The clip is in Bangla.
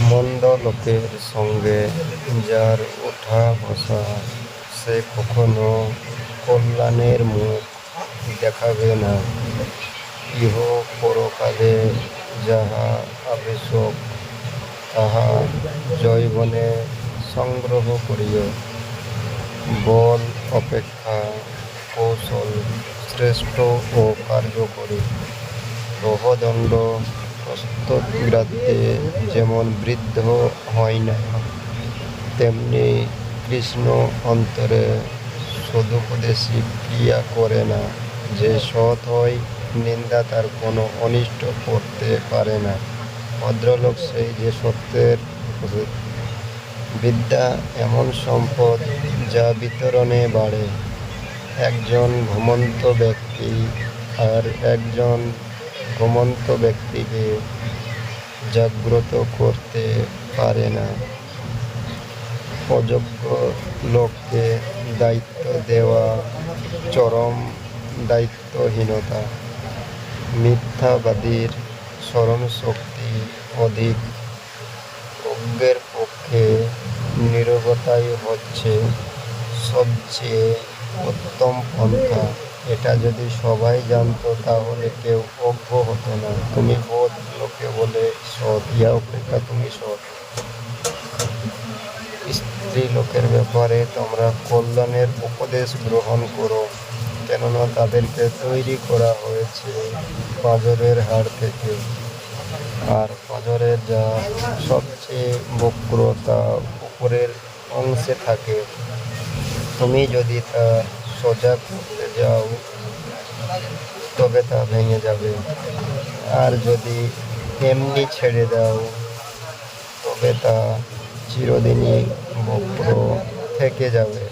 মন্দ লোকের সঙ্গে যার ওঠা বসা, সে কখনো কল্যাণের মুখ দেখাবে না। ইহ পরকালে যাহা আবশ্যক, তাহা জৈবনে সংগ্রহ করিও। বল, অপেক্ষা, কৌশল শ্রেষ্ঠ ও কার্যকরী। গ্রহদণ্ড প্রস্তগ্রাতে যেমন বৃদ্ধ হয় না, তেমনি কৃষ্ণ অন্তরে সদুপদেশী ক্রিয়া করে না। যে সৎ হয়, নিন্দা তার কোনো অনিষ্ট করতে পারে না। ভদ্রলোক সেই যে সত্যের বিদ্যা এমন সম্পদ যা বিতরণে বাড়ে। একজন ঘুমন্ত ব্যক্তি আর একজন ঘুমন্ত ব্যক্তিকে জাগ্রত করতে পারে না। অযোগ্য লোককে দায়িত্ব দেওয়া চরম দায়িত্বহীনতা। মিথ্যাবাদীর স্মরণশক্তি অধিক। অজ্ঞের পক্ষে নিরবতাই হচ্ছে সবচেয়ে উত্তম পন্থা। এটা যদি সবাই জানতো, তাহলে কেউ অজ্ঞ হতো না। তুমি বোধ লোকে বলে সৎ ইয়া অপেক্ষা তুমি সৎ। স্ত্রী লোকের ব্যাপারে তোমরা কল্যাণের উপদেশ গ্রহণ করো, কেননা তাদেরকে তৈরি করা হয়েছে পাঁজরের হাড় থেকে। আর পাঁজরের যা সবচেয়ে বক্রতা উপরের অংশে থাকে। তুমি যদি তা সোজা করতে যাও, তবে তা ভেঙে যাবে। আর যদি এমনি ছেড়ে দাও, তবে তা চিরদিনই বক্র থেকে যাবে।